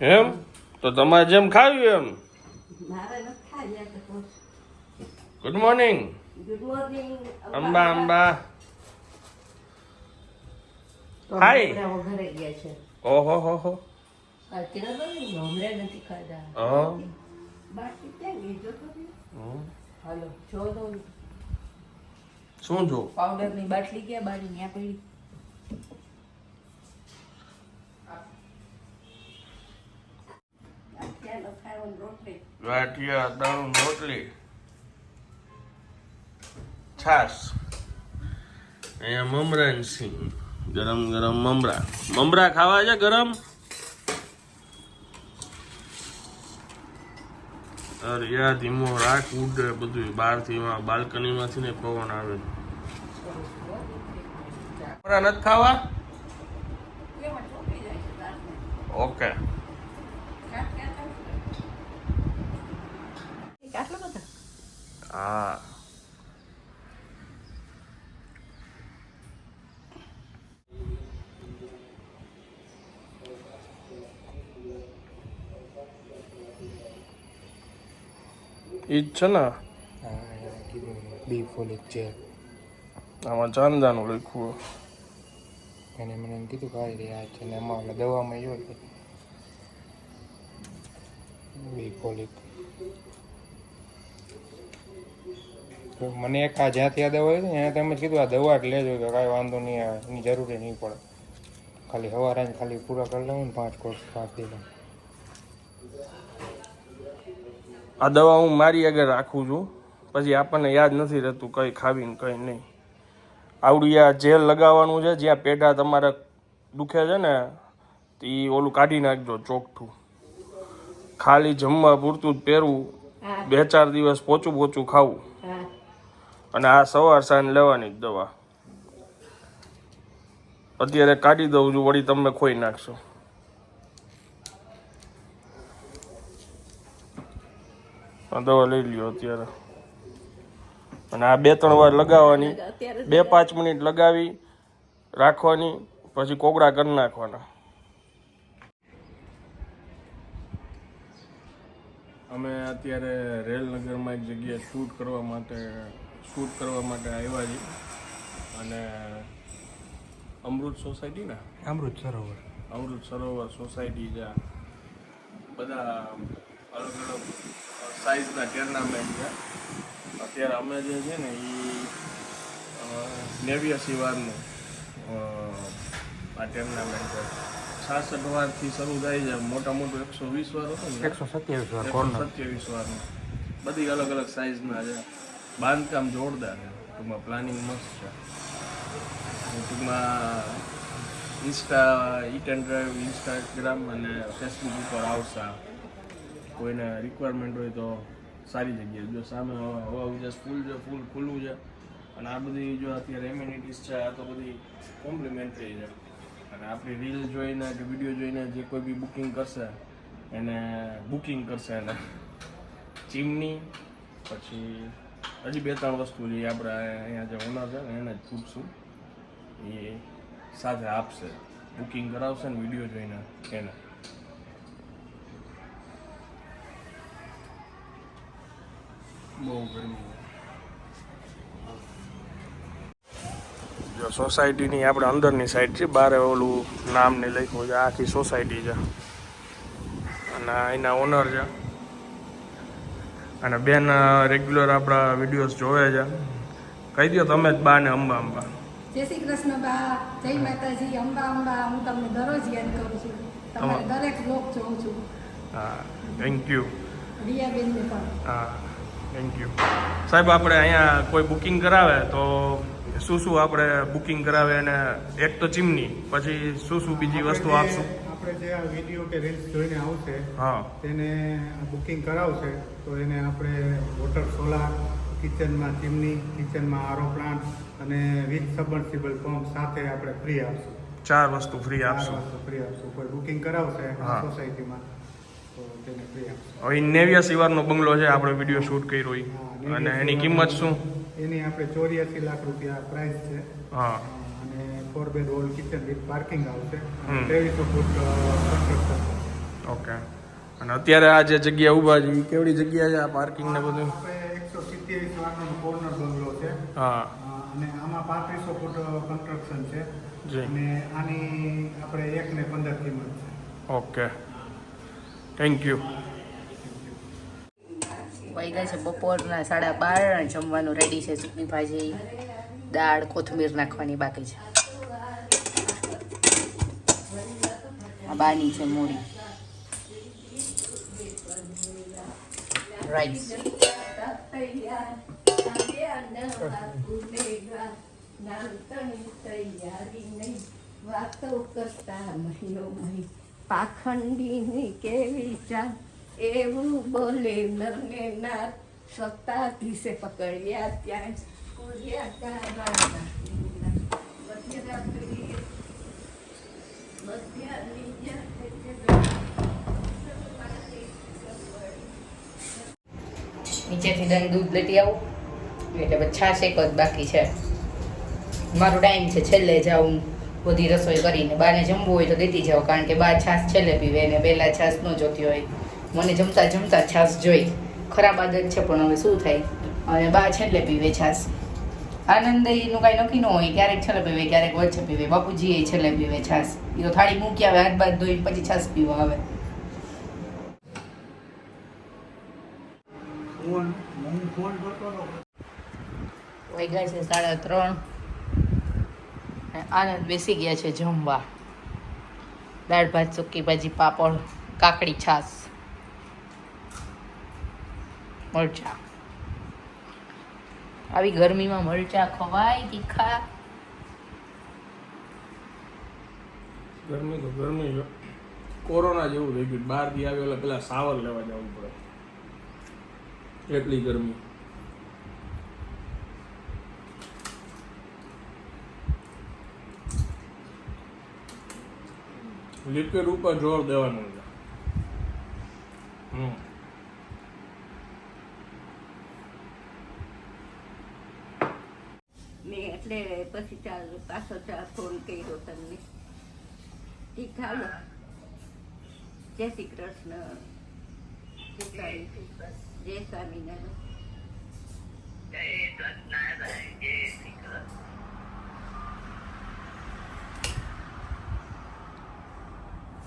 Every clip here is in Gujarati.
એમ? તો તમારે જેમ ખાવ્યું એમ. Good morning Amba Amba. Hi. ગયા છે ઓહો, હો હો. નથી હા. જો તો શું જો પાવડરની બાટલી ક્યાં બારી ત્યાં પડી? ગાંઠિયા દાળ રોટલી. છાશ. અહીંયા મમરા ને સિંગ ગરમ ગરમ મમરા. મમરા ખાવા છે ગરમ? અરે ધીમો રાખ ઉડે બધું. બહારથી બાલ્કની માંથી ને પવન આવે. મમરા નથી ખાવા. ઓકે ગાંઠિયા ખાવ છો? એક આટલા બધા? હા. ઈ જ છે ને? બી ફોલિક છે આમાં ચાંદાનું લખ્યું એને મને એમ કીધું કાંઈ રે આ છે ને એમાં દવામાં છે બી ફોલિક મને એક આ જ્યાંથી આ દવા આવી ને એને તમે કીધું આ દવા જ લેજો કે કાંઈ વાંધો નહીં આવે એની જરૂર નહીં પડે. ખાલી સવારે ખાલી પૂરા કરી લઉં ને પાંચ કોર્સ પાંચ દીધા આ દવા હું મારી આગળ રાખું છું. પછી આપણને યાદ નથી રહેતું કંઈ ખાવીને કંઈ નહીં. આવડું આ જેલ લગાવવાનું છે જ્યાં પેઢા તમારે દુખે છે ને તો એ ઓલું કાઢી નાખજો ચોખ્ઠું ખાલી જમવા પૂરતું જ પહેરવું બે ચાર દિવસ પોચું પોચું ખાવું. અને આ સવાર સાંજ લેવાની જ દવા. અત્યારે કાઢી દઉં છું, વળી તમે ખોઈ નાખશો. દવા લઈ લ્યો અત્યારે. અને આ બે ત્રણ વાર લગાવવાની, બે પાંચ મિનિટ લગાવી, રાખવાની, પછી કોગળા કરી નાખવાના. અમે અત્યારે રેલનગરમાં એક જગ્યાએ શૂટ કરવા માટે શૂટ કરવા માટે આવ્યા છીએ અને અમૃત સોસાયટી ને અમૃત સરોવર. અમૃત સરોવર સોસાયટી છે બધા અલગ અલગ સાઇઝના ટેર્નામેન્ટ છે. અત્યારે અમે જે છે ને એ નેવ્યાસી વારનું આ ટેર્નામેન્ટ છે. છાસઠ વારથી શરૂ થાય છે. મોટા મોટું એકસો વીસ વાર હતું ને. એકસો સત્યાવીસ વાર એકસો સત્યાવીસ વારનું. બધી અલગ અલગ સાઇઝના છે. બાંધકામ જોરદાર છે. ટૂંકમાં પ્લાનિંગ મસ્ત છે. ટૂંકમાં insta eat and drive Instagram અને ફેસબુક ઉપર આવશે. કોઈને રિક્વાયરમેન્ટ હોય તો સારી જગ્યાએ. જો સામે હવા ઉજાસ ફૂલ છે ફૂલ ખુલ્લું છે. અને આ બધી જો અત્યારે એમ્યુનિટીઝ છે, આ તો બધી કોમ્પ્લિમેન્ટરી છે. અને આપણી રીલ જોઈને કે વીડિયો જોઈને જે કોઈ બી બુકિંગ કરશે, એને બુકિંગ કરશે એને. ચીમની, પછી હજી બે ત્રણ વસ્તુ જે આપણે અહીંયા જે ઓનર છે ને એને જ પૂછશું. એ સાથે આપશે. બુકિંગ કરાવશે ને વીડિયો જોઈને એને. બહુ ગરમી. જો સોસાયટીની આપણે અંદરની સાઈડ છે બારે ઓલું નામ ને લખ્યું છે આખી સોસાયટી છે. અને એના ઓનર છે. અને બેન રેગ્યુલર આપણા વિડીયોઝ જોવે છે. કહી દો તમે જ બા ને અંબા અંબા. જય શ્રી કૃષ્ણ બા જય માતાજી અંબા અંબા હું તમને દરરોજ યાદ કરું છું. તમારે દરેક લોક જોઉં છું. હા થેન્ક યુ રિયાબેનને પણ. હા થેન્ક યુ સાહેબ આપણે અહીંયા કોઈ બુકિંગ કરાવે તો શું શું આપણે બુકિંગ કરાવે અને એક તો ચીમની પછી શું શું બીજી વસ્તુ આપશું? આપણે જે આ વીડિયો કે રીલ્સ જોઈને આવશે હા. તેને બુકિંગ કરાવશે તો એને આપણે વોટર સોલાર કિચનમાં ચીમની કિચનમાં આરો પ્લાન્ટ અને વીજ સબમર્સિબલ પંપ સાથે આપણે ફ્રી આપશું. ચાર વસ્તુ ફ્રી આપશું. ફ્રી આપશું. કોઈ બુકિંગ કરાવશે સોસાયટીમાં હવે નેવ્યાસી વારનો બંગલો છે આપણે વીડિયો શૂટ કર્યો અને એની કિંમત શું? એની આપણે ચોર્યાસી લાખ રૂપિયા પ્રાઇસ છે. હા. Four bed hall kitchen with parking આવશે. ત્રેવીસો ફૂટ કન્સ્ટ્રક્શન ઓકે અને અત્યારે આ જે જગ્યા ઊભા છે એ કેવડી જગ્યા છે આ પાર્કિંગ ને બધું? એકસો સિત્તેરીસ લાખનો કોર્નર બંગલો છે. હા. અને આમાં પાંત્રીસો ફૂટ કન્સ્ટ્રક્શન છે. અને આની આપણે એક ને પંદર કિંમત છે. ઓકે થેન્ક યુ વાગ્યા છે બપોરના સાડા બાર જમવાનું રેડી છે. સૂકી ભાજી દાળ કોથમીર નાખવાની બાકી છે. આ બાની છે મોડી. રાઈસ વાતો કરતા મહિનો મહી પાખંડીની કેવી ચા એવું બોલે નરને નાર પકડ્યા ત્યાં. મધ્યરાત્રિએ મધ્યાની નીચેથી દહીં, દૂધ લેતી આવું. એટલે પછી છાશ એક જ બાકી છે. મારો ટાઈમ છે, છેલ્લે જાઉં. બધી રસોઈ કરીને બાને જમવું હોય તો દેતી જાઉં કારણ કે બા છાશ છેલ્લે પીવે ને પહેલાં છાશ ન જોતી હોય. મને જમતા જમતા છાશ જોઈ. ખરાબ આદત છે, પણ હવે શું થાય? અને બા છેલ્લે પીવે છાશ. આનંદ એનું કાંઈ નક્કી ન હોય ક્યારેક છેલ્લે પીવે ક્યારેક વચ્ચે પીવે બાપુજી એ છેલ્લે પીવે છાસ એ તો થાળી મૂકી આવે હાથ બાદ ધોઈને પછી છાશ પીવા આવે. વાગ્યા છે સાડા ત્રણ. આનંદ બેસી ગયા છે જમવા. દાળ ભાત સુકી ભાજી પાપડ કાકડી છાશ. મરચા. આવી ગરમીમાં મરચા ખવાય તીખા ગરમી તો ગરમી કોરોના જેવું થઈ ગયું. બહારથી આવે એટલે પેલા સાવર લેવા જવું પડે. એટલી ગરમી. લિક્વિડ ઉપર જોર દેવાનું છે. હમ મેં એટલે પછી ચાલ પાછો ફોન કર્યો તમને. ઠીક હાલો. જય શ્રી કૃષ્ણ. જય સ્વામી. જય સ્વામિનારાયણ.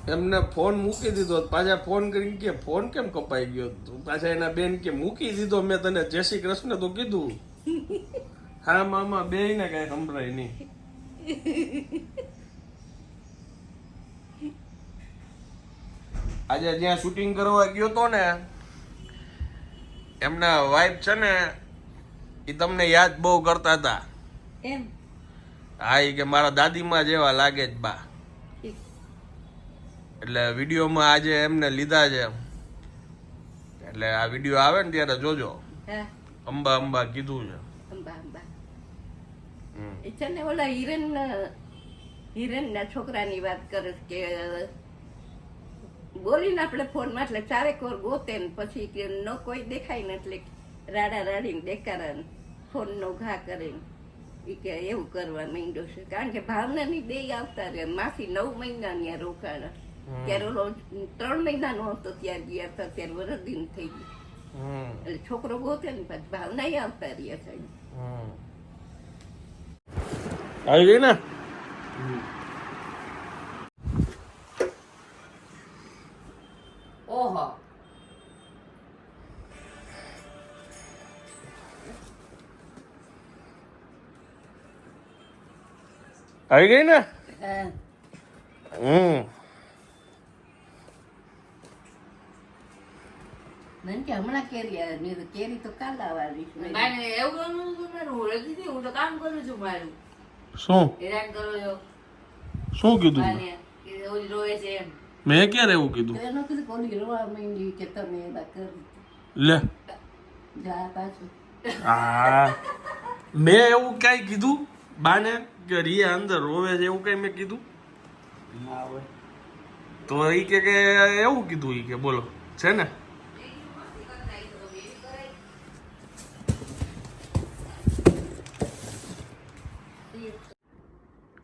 એમને ફોન મૂકી દીધો. પાછા ફોન કરીને કે ફોન કેમ કપાઈ ગયો? તું પાછા એના બેન કે મૂકી દીધો મેં તને. જય શ્રી કૃષ્ણ તો કીધું. હા મામા બે ને કઈ સંભળાય નહીં. આજે જ્યાં શૂટિંગ કરવા ગયો તો ને એમના વાઇફ છે ને એ તમને યાદ બહુ કરતા હતા. એમ? હા એ કે મારા દાદીમાં જેવા લાગે જ બા. એટલે વિડીયોમાં આજે એમને લીધા છે એટલે આ વીડિયો આવે ને ત્યારે જોજો. અંબા અંબા કીધું છે. અંબા અંબા. એ છે ને ઓલા હિરેન હિરેનના છોકરાની વાત કરે કે બોલીને આપણે ફોનમાં એટલે ચારેક વાર ગોતે ને પછી કે ન કોઈ દેખાય ને એટલે રાડા રાડીને દેકારા ફોનનો ઘા કરે એ કે એવું કરવા માંડ્યો છે કારણ કે ભાવનાની બે આવતા રહે માસી નવ મહિના ત્યાં રોકાણા ત્યારે ઓલો ત્રણ મહિનાનો હતો ત્યારે ગયા હતા ત્યારે વરદીન થઈ ગયું એટલે છોકરો ગોતે ને પછી ભાવના આવતા રહ્યા સાહેબ. આવી ગઈ ને? ઓહો. આવી ગઈ ને? હમ. મને કે હમણાં કેરી આવે મેં કેરી તો કાલ આવવાની એવું હું હતી હું તો કામ કરું છું મારું. શું? હેરાન કરો છો. શું કીધું મેં? બાને કે ઓલી રોવે છે એમ. મેં ક્યારે એવું કીધું. એનો કીધું કોલી રોવા માંડી કે તમે એવા કરી લે. જા પાછું. આ મેં એવું કઈ કીધું? બાને કે રિયા અંદર રોવે છે એવું કઈ મેં કીધું? તો એ કે કે એવું કીધું એ કે બોલો. છે ને?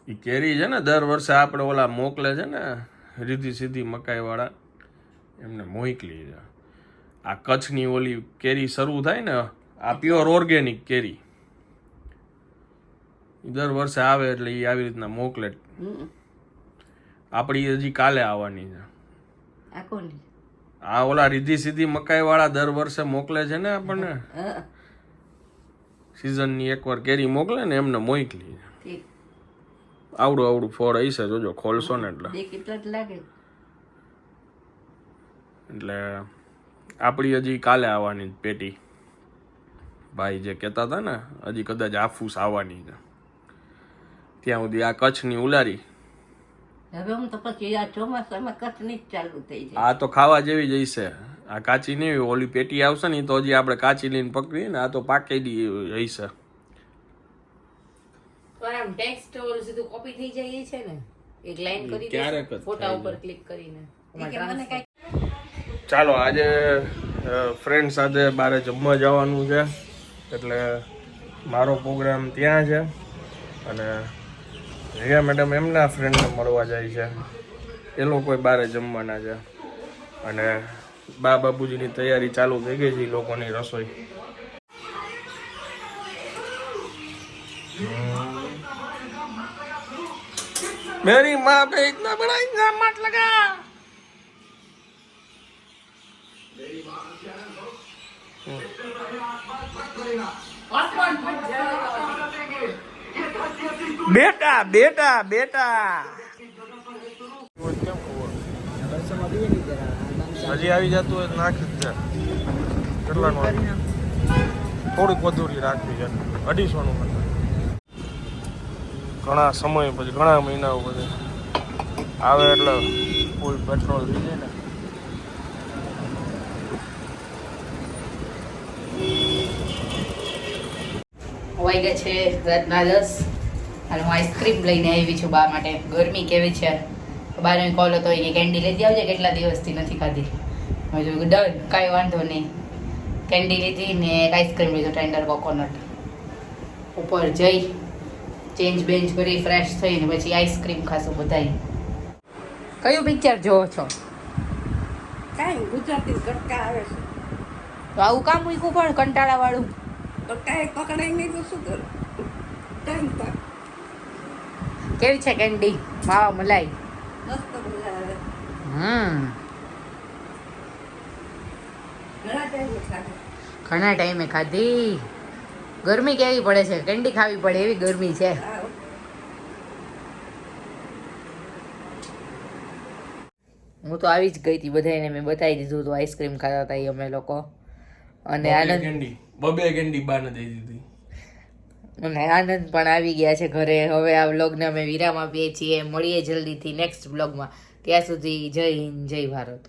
એ કેરી છે ને દર વર્ષે આપણે ઓલા મોકલે છે ને રીધી સીધી મકાઈવાળા એમને મોકલી છે. આ કચ્છની ઓલી કેરી શરૂ થાય ને આ પ્યોર ઓર્ગેનિક કેરી. દર વર્ષે આવે એટલે એ આવી રીતના મોકલે. આપણી હજી કાલે આવવાની છે. આ ઓલા રીધી સીધી મકાઈ વાળા દર વર્ષે મોકલે છે ને આપણને. સિઝનની એકવાર કેરી મોકલે ને એમને મોકલી છે આવડું આવડું ફળ હશે જોજો ખોલશો ને એટલે. એટલા આપણી હજી કાલે આવવાની પેટી. ભાઈ જે કહેતા હતા ને હજી કદાચ આફૂસ આવવાની છે. ત્યાં સુધી આ કચ્છની ઉલારી. હવે તો પછી આ તો ખાવા જેવી જ હશે. આ કાચી નહીં ઓલી પેટી આવશે ને તો હજી આપણે કાચી લઈને પકડીએ ને આ તો પાકેલી હશે. પણ આમ ટેક્સ્ટ ઓલું સીધું કોપી થઈ જાય છે ને. એક લાઈન કરી ક્યારેક દે ફોટા ઉપર ક્લિક કરીને. એ કે મને કાંઈ ચાલો આજે ફ્રેન્ડ સાથે બારે જમવા જવાનું છે. એટલે મારો પ્રોગ્રામ ત્યાં છે. અને રિયા મેડમ એમના ફ્રેન્ડને મળવા જાય છે. એ લોકો બારે જમવાના છે. અને બા બાબુજીની તૈયારી ચાલુ થઈ ગઈ છે લોકોની રસોઈ. मेरी माँ पे इतना बड़ा इंजाम मत लगा બેટા બેટા બેટા હજી આવી જતું હોય તો નાખી જ દે કેટલાનું થોડીક વધુરી રાખવી છે અઢીસોનું મને ઘણા સમય પછી, ઘણા મહિનાઓ પછી. આવે એટલે ફૂલ પેટ્રોલ થઈ જાય ને. વાગ્યા છે રાતના દસ. અને હું આઈસ્ક્રીમ લઈને આવી છું બા માટે. ગરમી કેવી છે? બારનો કોલ હતો એ કેન્ડી લીધી આવજે, કેટલા દિવસથી નથી ખાધી. મેં જોયું ડન, કાંઈ વાંધો નહીં. કેન્ડી લીધી ને એક આઈસ્ક્રીમ લીધો ટેન્ડર કોકોનટ ઉપર જઈ ચેન્જ બેન્જ કરી ફ્રેશ થઈને પછી આઈસ્ક્રીમ ખાશું બધાય. કયું પિક્ચર જોવો છો? કાંઈ ગુજરાતી કટકા આવે છે. તો આવું કામ મૂક્યું પણ કંટાળાવાળું? તો કાંઈ પકડાય નહીં તો શું કરું? ટાઈમ પાસ કેવી છે કેન્ડી? માવા મલાઈ? મસ્ત મજા આવે. હમ. ઘણા ટાઈમે ખાધી? ગરમી કેવી પડે છે? કેન્ડી ખાવી પડે એવી ગરમી છે. હું તો આવી જ ગઈ હતી બધાને મેં બતાવી દીધું હતું આઈસ્ક્રીમ ખાતા હતા અમે લોકો. અને આનંદ બબે કેન્ડી બાને દઈ દીધી અને આનંદ પણ આવી ગયા છે ઘરે. હવે આ બ્લોગને અમે વિરામ આપીએ છીએ. મળીએ જલ્દીથી નેક્સ્ટ બ્લોગમાં ત્યાં સુધી જય હિન્દ જય ભારત.